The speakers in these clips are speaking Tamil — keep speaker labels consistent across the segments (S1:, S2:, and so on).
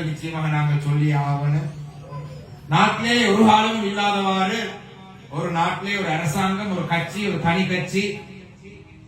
S1: என்பதை நிச்சயமாக நாங்கள் சொல்லி ஆகணும் நாட்டிலே ஒரு காலமும் இல்லாதவாறு ஒரு நாட்டிலே ஒரு அரசாங்கம் ஒரு கட்சி ஒரு தனி கட்சி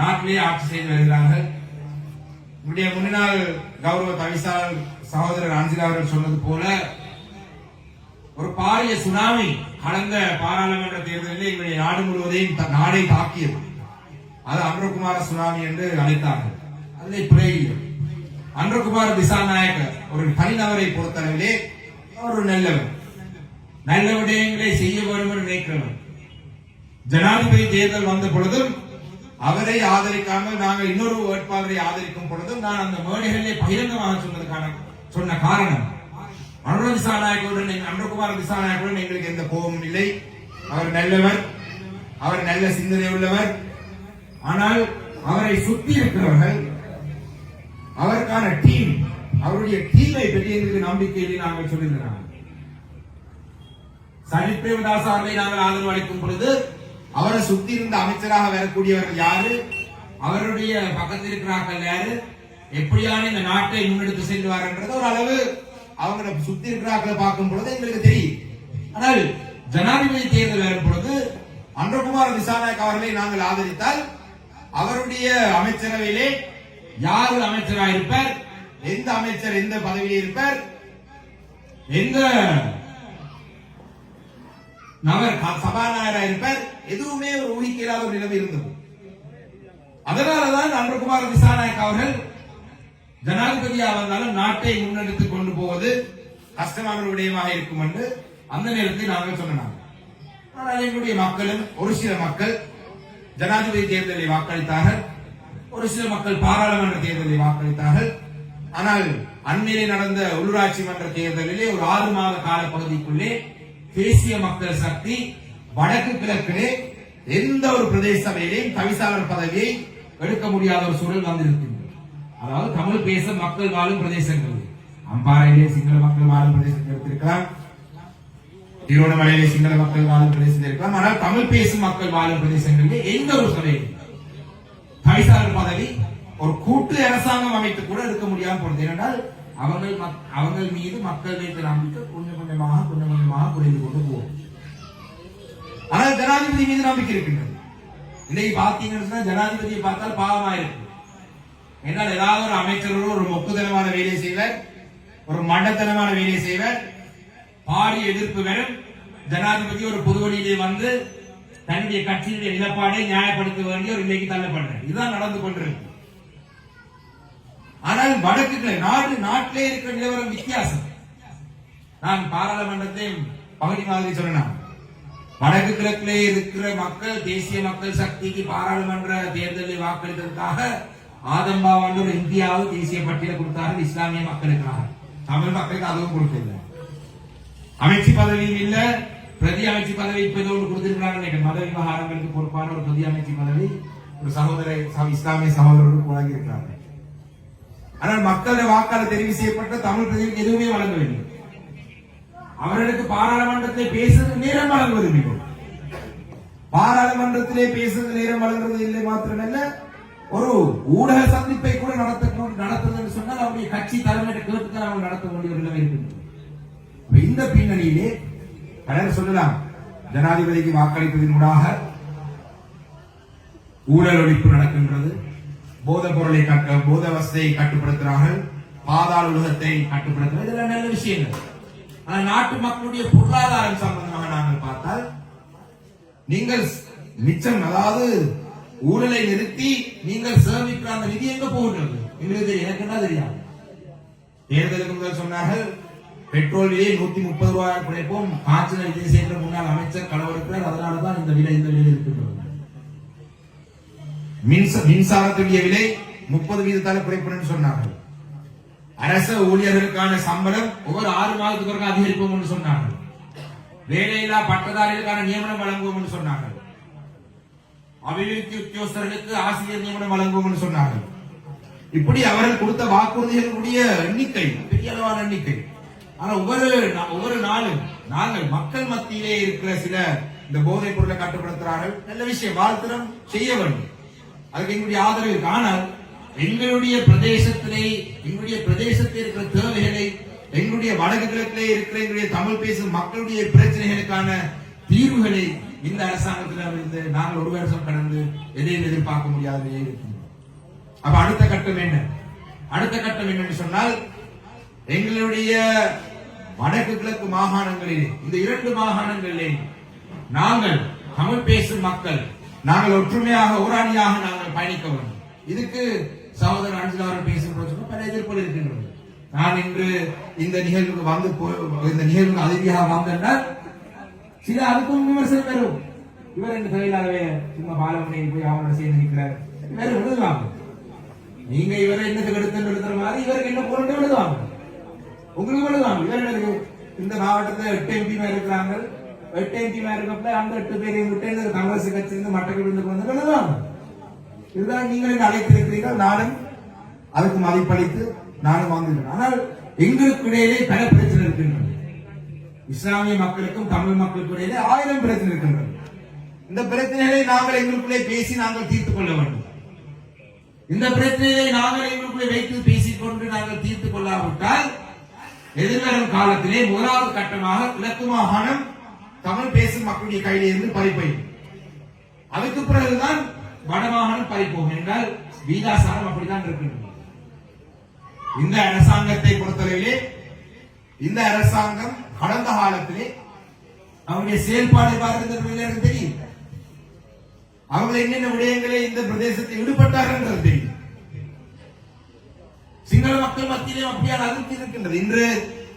S1: நாட்டிலே ஆட்சி செய்து வருகிறார்கள் நம்முடைய முன்னாள் கௌரவ தவிசாளர் சகோதரர் அஞ்சிலா அவர்கள் சொன்னது போல ஒரு பாரிய சுனாமி கடந்த பாராளுமன்ற தேர்தலில் எங்களுடைய நாடு முழுவதையும் நாடை தாக்கியது அது அன்றகுமார சுனாமி என்று அழைத்தார்கள் அதில் பிழை இல்லை அன்றகுமார் திசாநாயக்கர் ஒரு தனிநபரை பொறுத்தளவிலே ஒரு நல்லவர் நல்ல விடயங்களை செய்ய வேண்டும் என்று நினைக்கிறவர் ஜனாதிபதி தேர்தல் வந்த பொழுதும் அவரை ஆதரிக்காமல் நாங்கள் இன்னொரு வேட்பாளரை ஆதரிக்கும் பொழுதும் நான் அந்த மேடைகளிலே பகிரங்கமாக சொன்னதுக்கான சொன்ன காரணம் அனுர திசாநாயகருடன் அனுரகுமார் திசாநாயகருடன் எங்களுக்கு எந்த கோபமும் இல்லை அவர் நல்லவர் அவர் நல்ல சிந்தனை உள்ளவர் ஆனால் அவரை சுற்றி இருக்கிறவர்கள் அவருக்கான டீம் அவருடைய தீமை பெரியது நம்பிக்கையிலே நாங்கள் சொல்லியிருக்கிறாங்க அவர்களை நாங்கள் ஆதரவு அளிக்கும் பொழுது அவரை சுத்தி இருந்த அமைச்சராக வரக்கூடியவர்கள் யாரு அவருடைய பக்கத்தில் இருக்கிறார்கள் யாரு எப்படியான இந்த நாட்டை முன்னெடுத்து செல்வார்ன்றது ஒரு அளவு அவங்களை சுத்தி இருக்கிறார்கள் பார்க்கும் பொழுது எங்களுக்கு தெரியும் ஆனால் ஜனாதிபதி தேர்தல் வரும் பொழுது அன்றகுமார் விசாநாயக் அவர்களை நாங்கள் ஆதரித்தால் அவருடைய அமைச்சரவையிலே யார் அமைச்சராக இருப்பார் எந்த அமைச்சர் எந்த பதவியில் இருப்பார் எந்த நபர் சபாநாயகராக இருப்பார் எதுவுமே ஒரு ஊழிக்கு இல்லாத ஒரு நிலைமை இருந்தது அதனாலதான் அன்பகுமார் விசாநாயக் அவர்கள் ஜனாதிபதியாக வந்தாலும் நாட்டை முன்னெடுத்துக் கொண்டு போவது கஷ்டமான விடயமாக இருக்கும் என்று அந்த நேரத்தில் நாங்கள் சொன்னாங்க ஆனால் எங்களுடைய மக்களும் ஒரு சில மக்கள் ஜனாதிபதி தேர்தலை வாக்களித்தார்கள் ஒரு சில மக்கள் பாராளுமன்ற தேர்தலை வாக்களித்தார்கள் ஆனால் அண்மையிலே நடந்த உள்ளூராட்சி மன்ற தேர்தலிலே ஒரு ஆறு மாத காலப்பகுதிக்குள்ளே தேசிய மக்கள் சக்தி வடக்கு கிழக்கிலே எந்த ஒரு பிரதேச சபையிலேயும் தவிசாளர் பதவியை எடுக்க முடியாத ஒரு சூழல் வந்திருக்கின்றது அதாவது தமிழ் பேச மக்கள் வாழும் பிரதேசங்கள் அம்பாறையிலே சிங்கள மக்கள் வாழும் பிரதேசம் எடுத்திருக்கலாம் திருவண்ணாமலையிலே சிங்கள மக்கள் வாழும் பிரதேசம் இருக்கலாம் ஆனால் தமிழ் பேசும் மக்கள் வாழும் பிரதேசங்களிலே எந்த ஒரு சபையிலும் தவிசாளர் பதவி ஒரு கூட்டு அரசாங்கம் அமைத்து கூட இருக்க முடியாமல் போனது ஏனென்றால் அவர்கள் அவர்கள் மீது மக்கள் மீது நம்பிக்கை கொஞ்சம் கொஞ்சமாக கொஞ்சம் கொஞ்சமாக குறைந்து கொண்டு போகும் ஆனால் ஜனாதிபதி மீது நம்பிக்கை இருக்கின்றது இன்னைக்கு பார்த்தீங்கன்னா ஜனாதிபதியை பார்த்தால் பாவமாயிருக்கும் என்னால் ஏதாவது ஒரு அமைச்சரோடு ஒரு மொக்குதனமான வேலையை செய்வர் ஒரு மண்டத்தனமான வேலையை செய்வர் பாடி எதிர்ப்பு வரும் ஜனாதிபதி ஒரு பொது வழியிலே வந்து தன்னுடைய கட்சியினுடைய நிலப்பாடை நியாயப்படுத்த வேண்டிய ஒரு நிலைக்கு தள்ளப்படுறேன் இதுதான் நடந்து கொண்டிருக்கு ஆனால் வடக்கு நாடு நாட்டிலே இருக்கிற நிலவரம் வித்தியாசம் நான் பாராளுமன்றத்தை பகுதி மாதிரி சொன்னேன் வடக்கு கிழக்கிலே இருக்கிற மக்கள் தேசிய மக்கள் சக்திக்கு பாராளுமன்ற தேர்தலில் வாக்களித்ததற்காக ஆதம்பாவாண்டூர் இந்தியாவும் தேசிய பட்டியலை கொடுத்தார்கள் இஸ்லாமிய மக்களுக்காக தமிழ் மக்களுக்கு அதுவும் கொடுக்கல அமைச்சு பதவியும் இல்ல பிரதி அமைச்சு பதவி இப்ப ஏதோ ஒன்று கொடுத்திருக்கிறாங்க மத விவகாரங்களுக்கு பொறுப்பான ஒரு பிரதி அமைச்சு பதவி ஒரு சகோதர இஸ்லாமிய சகோதரர்களுக்கு வழங்கியிருக்கிறாங்க ஆனால் மக்களுடைய வாக்காளர் தெரிவு செய்யப்பட்ட தமிழ் பிரதிநிதிக்கு எதுவுமே வழங்கவில்லை அவர்களுக்கு பாராளுமன்றத்தில் பேசுவது நேரம் வழங்குவது மிகவும் பாராளுமன்றத்திலே பேசுவது நேரம் வழங்குறது இல்லை மாத்திரமல்ல ஒரு ஊடக சந்திப்பை கூட நடத்த நடத்துவதுன்னு சொன்னால் அவருடைய கட்சி தலைமையிட்ட கேட்டுத்தான் அவங்க நடத்த வேண்டிய இந்த பின்னணியிலே பலர் சொல்லலாம் ஜனாதிபதிக்கு வாக்களிப்பதன் ஊடாக ஊழல் ஒழிப்பு நடக்கின்றது போத பொருளை கட்ட பாதாள உலகத்தை கட்டுப்படுத்துறது இதெல்லாம் நல்ல விஷயங்கள் ஆனா நாட்டு மக்களுடைய பொருளாதாரம் சம்பந்தமாக நாங்கள் பார்த்தால் நீங்கள் மிச்சம் அதாவது ஊழலை நிறுத்தி நீங்கள் சேமிக்கிற அந்த நிதி எங்க போகின்றது எங்களுக்கு எனக்கு என்ன தெரியாது தேர்தலுக்கு முதல் சொன்னார்கள் பெட்ரோல் விலையை நூத்தி முப்பது ரூபாய் குறைப்போம் காய்ச்சல் விஜய் சேகர் முன்னாள் அமைச்சர் களவெடுக்கிறார் அதனாலதான் இந்த விலை இந்த விலை இருக்கின்றது மின்சாரத்துடைய விலை முப்பது வீதத்தால குறைப்படும் சொன்னார்கள் அரச ஊழியர்களுக்கான சம்பளம் ஒவ்வொரு ஆறு மாதத்துக்கு ஒரு அதிகரிப்போம் சொன்னார்கள் வேலையில்லா பட்டதாரிகளுக்கான நியமனம் வழங்குவோம் சொன்னார்கள் அபிவிருத்தி உத்தியோகஸ்தர்களுக்கு ஆசிரியர் நியமனம் வழங்குவோம் சொன்னார்கள் இப்படி அவர்கள் கொடுத்த வாக்குறுதிகளுடைய எண்ணிக்கை பெரிய அளவான எண்ணிக்கை ஆனா ஒவ்வொரு ஒவ்வொரு நாளும் நாங்கள் மக்கள் மத்தியிலே இருக்கிற சில இந்த போதைப் பொருளை கட்டுப்படுத்துறார்கள் நல்ல விஷயம் வாழ்த்திரம் செய்ய வேண்டும் அதுக்கு எங்களுடைய ஆதரவு இருக்கு எங்களுடைய பிரதேசத்திலே எங்களுடைய பிரதேசத்தில் இருக்கிற தேவைகளை எங்களுடைய வடக்கு கிழக்கிலே இருக்கிற எங்களுடைய தமிழ் பேசும் மக்களுடைய பிரச்சனைகளுக்கான தீர்வுகளை இந்த அரசாங்கத்தில் இருந்து நாங்கள் ஒரு வருஷம் கடந்து எதையும் எதிர்பார்க்க முடியாது அப்ப அடுத்த கட்டம் என்ன அடுத்த கட்டம் என்னன்னு சொன்னால் எங்களுடைய வடக்கு கிழக்கு மாகாணங்களில் இந்த இரண்டு மாகாணங்களிலே நாங்கள் தமிழ் பேசும் மக்கள் நாங்கள் ஒற்றுமையாக ஊராணியாக நாங்கள் பயணிக்க வேண்டும் இதுக்கு சகோதரர் அஞ்சுலாரும் பேசுகிறோம் பல எதிர்ப்புகள் இருக்கின்றது நான் இன்று இந்த நிகழ்வுக்கு வந்து இந்த நிகழ்வு அதிபதியாக வந்தேன்னால் சில அதுக்கும் விமர்சனம் வரும் இவர் இந்த தொழிலாளவே சும்மா பாலமுனையில் போய் அவனோட சேர்ந்திருக்கிறார் நிற்கிறார் வேற எழுதுவாங்க நீங்க இவரை என்னத்துக்கு எடுத்து எழுதுற மாதிரி இவருக்கு என்ன பொருள் எழுதுவாங்க உங்களுக்கு எழுதுவாங்க இவர் இந்த மாவட்டத்தில் எட்டு எம்பி இருக்கிறாங்க எட்டேந்திமார் இருக்கப்ப அந்த எட்டு பேர் எங்கிட்ட காங்கிரஸ் கட்சியிலிருந்து மட்டக்கு விழுந்து வந்திருக்கலாம் இதுதான் நீங்கள் அழைத்திருக்கிறீர்கள் நானும் அதுக்கு மதிப்பளித்து நானும் வாங்குகிறேன் ஆனால் எங்களுக்கு இடையிலே பல பிரச்சனை இருக்கின்றன இஸ்லாமிய மக்களுக்கும் தமிழ் மக்களுக்கும் இடையிலே ஆயிரம் பிரச்சனை இருக்கின்றன இந்த பிரச்சனைகளை நாங்கள் எங்களுக்குள்ளே பேசி நாங்கள் தீர்த்து கொள்ள வேண்டும் இந்த பிரச்சனையை நாங்கள் எங்களுக்குள்ளே வைத்து பேசிக் கொண்டு நாங்கள் தீர்த்துக் கொள்ளாவிட்டால் எதிர்வரும் காலத்திலே முதலாவது கட்டமாக கிழக்கு மாகாணம் தமிழ் பேசும் மக்களுடைய கையிலிருந்து பறிப்போயும் அதுக்கு பிறகுதான் வடமாகாணம் பறிப்போம் என்றால் வீதாசாரம் அப்படிதான் இருக்கின்றது இந்த அரசாங்கத்தை பொறுத்தவரையிலே இந்த அரசாங்கம் கடந்த காலத்திலே அவருடைய செயல்பாடு பார்க்கின்றது தெரியும் அவர்கள் என்னென்ன விடயங்களை இந்த பிரதேசத்தில் ஈடுபட்டார்கள் தெரியும் சிங்கள மக்கள் மத்தியிலும் அப்படியான அதிருப்தி இருக்கின்றது இன்று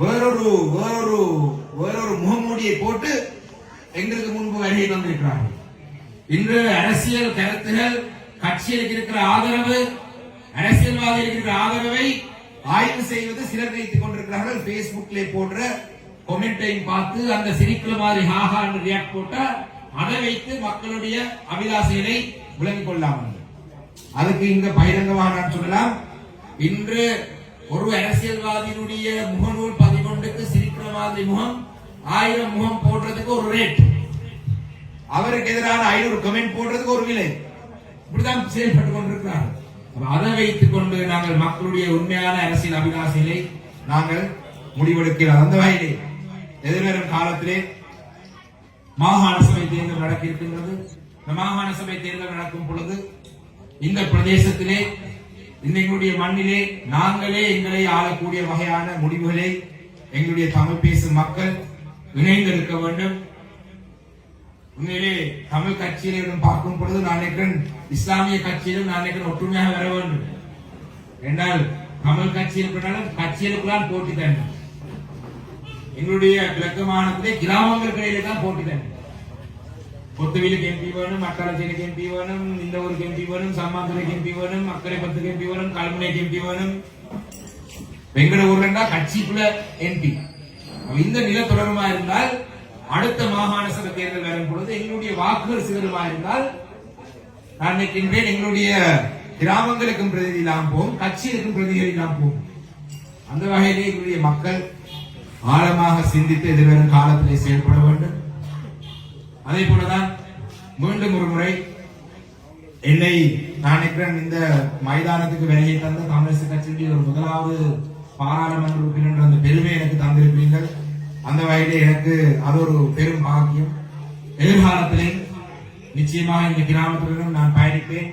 S1: வேறொரு வேறொரு வேறொரு முகமூடியை போட்டு எங்களுக்கு முன்பு வழியை தந்திருக்கிறார்கள் இன்று அரசியல் கருத்துகள் கட்சிகளுக்கு இருக்கிற ஆதரவு அரசியல்வாதிகளுக்கு இருக்கிற ஆதரவை ஆய்வு செய்வது சிலர் வைத்துக் கொண்டிருக்கிறார்கள் பேஸ்புக்ல போன்ற கொமெண்டையும் பார்த்து அந்த சிரிக்கல மாதிரி ஹாஹா என்று ரியாக்ட் போட்டா அதை வைத்து மக்களுடைய அபிலாசைகளை விளங்கிக் கொள்ளாமல் அதுக்கு இங்க பகிரங்கமாக நான் சொல்லலாம் இன்று ஒரு அரசியல்வாதியினுடைய முகநூல் பதினொன்றுக்கு சிரிக்கிற மாதிரி முகம் ஆயிரம் முகம் போடுறதுக்கு ஒரு ரேட் அவருக்கு எதிரான ஐநூறு கமெண்ட் போடுறதுக்கு ஒரு விலை இப்படிதான் செயல்பட்டு கொண்டிருக்கிறார் அதை வைத்துக் கொண்டு நாங்கள் மக்களுடைய உண்மையான அரசியல் அபிலாசிகளை நாங்கள் முடிவெடுக்கிறோம் அந்த வகையிலே எதிர்வரும் காலத்திலே மாகாண சபை தேர்தல் நடக்க இருக்கின்றது இந்த மாகாண சபை தேர்தல் நடக்கும் பொழுது இந்த பிரதேசத்திலே இன்னைக்குடைய மண்ணிலே நாங்களே எங்களை ஆளக்கூடிய வகையான முடிவுகளை எங்களுடைய தமிழ் பேசும் மக்கள் இணைந்திருக்க வேண்டும் உண்மையிலே தமிழ் கட்சியிலும் பார்க்கும் பொழுது நான் இஸ்லாமிய கட்சியிலும் நான் நினைக்கிறேன் ஒற்றுமையாக வர வேண்டும் என்றால் தமிழ் கட்சியில் பின்னாலும் கட்சியிலுக்குள்ளால் போட்டி தண்ணி எங்களுடைய கிழக்கு கிராமங்கள் கிராமங்களுக்கு இடையிலே தான் போட்டி தண்ணி கொத்துவிலுக்கு எம்பி வரும் அட்டாளச்சேரிக்கு எம்பி வரும் இந்த வரும் எம்பி வேணும் வரும் எம்பி பத்து அக்கரைப்பத்துக்கு வரும் வேணும் கல்முனைக்கு வரும் வேணும் வெங்கடூர்லன்னா கட்சிக்குள்ள எம்பி இந்த நில தொடருமா இருந்தால் அடுத்த மாகாண சபை தேர்தல் வரும் பொழுது எங்களுடைய வாக்குகள் சிதறுமா இருந்தால் நான் நினைக்கின்றேன் எங்களுடைய கிராமங்களுக்கும் பிரதிநிதி இல்லாமல் போகும் கட்சிகளுக்கும் பிரதிநிதி இல்லாமல் போகும் அந்த வகையிலே எங்களுடைய மக்கள் ஆழமாக சிந்தித்து எதிர்வரும் காலத்திலே செயல்பட வேண்டும் அதே போலதான் மீண்டும் ஒரு முறை என்னை நான் நினைக்கிறேன் இந்த மைதானத்துக்கு வேலையை தந்த காங்கிரஸ் கட்சியுடைய ஒரு முதலாவது பாராளுமன்ற உறுப்பினர் அந்த பெருமை எனக்கு தந்திருப்பீர்கள் அந்த வகையில எனக்கு அது ஒரு பெரும் பாக்கியம் எதிர்காலத்திலே நிச்சயமாக இந்த கிராமத்திலும் நான் பயணிப்பேன்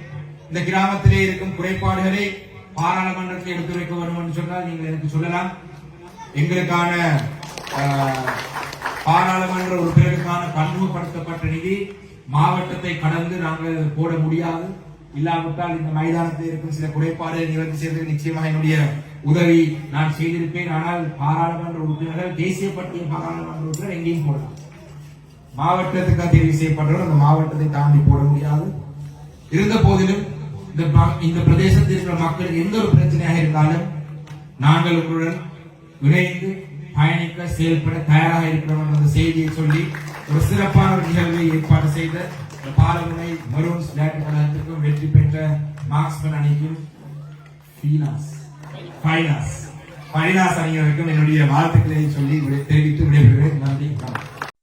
S1: இந்த கிராமத்திலே இருக்கும் குறைபாடுகளை பாராளுமன்றத்தில் எடுத்துரைக்க வேண்டும் என்று சொன்னால் நீங்கள் எனக்கு சொல்லலாம் எங்களுக்கான பாராளுமன்ற உறுப்பினருக்கான பன்முகப்படுத்தப்பட்ட நிதி மாவட்டத்தை கடந்து நாங்கள் போட முடியாது இல்லாவிட்டால் இந்த மைதானத்தில் இருக்கும் சில குறைபாடுகளை நிவர்த்தி செய்து நிச்சயமாக என்னுடைய உதவி நான் செய்திருப்பேன் ஆனால் பாராளுமன்ற உறுப்பினர்கள் தேசிய பட்டியல் பாராளுமன்ற உறுப்பினர் எங்கேயும் போடலாம் மாவட்டத்துக்காக தேர்வு செய்யப்பட்டவர் அந்த மாவட்டத்தை தாண்டி போட முடியாது இருந்த போதிலும் இந்த இந்த பிரதேசத்தில் இருக்கிற மக்கள் எந்த ஒரு பிரச்சனையாக இருந்தாலும் நாங்கள் உங்களுடன் இணைந்து பயணிக்க செயல்பட தயாராக இருக்கிறோம் அந்த செய்தியை சொல்லி ஒரு சிறப்பான ஒரு நிகழ்வை ஏற்பாடு செய்த பாலமுனை மருன்ஸ் விளையாட்டு கழகத்திற்கும் வெற்றி பெற்ற மார்க்ஸ்மேன் அணிக்கும் ஃபீனாஸ் ஃபைனாஸ் ஃபைனாஸ் அணியினருக்கும் என்னுடைய வாழ்த்துக்களை சொல்லி தெரிவித்து விடைபெறுகிறேன் நன்றி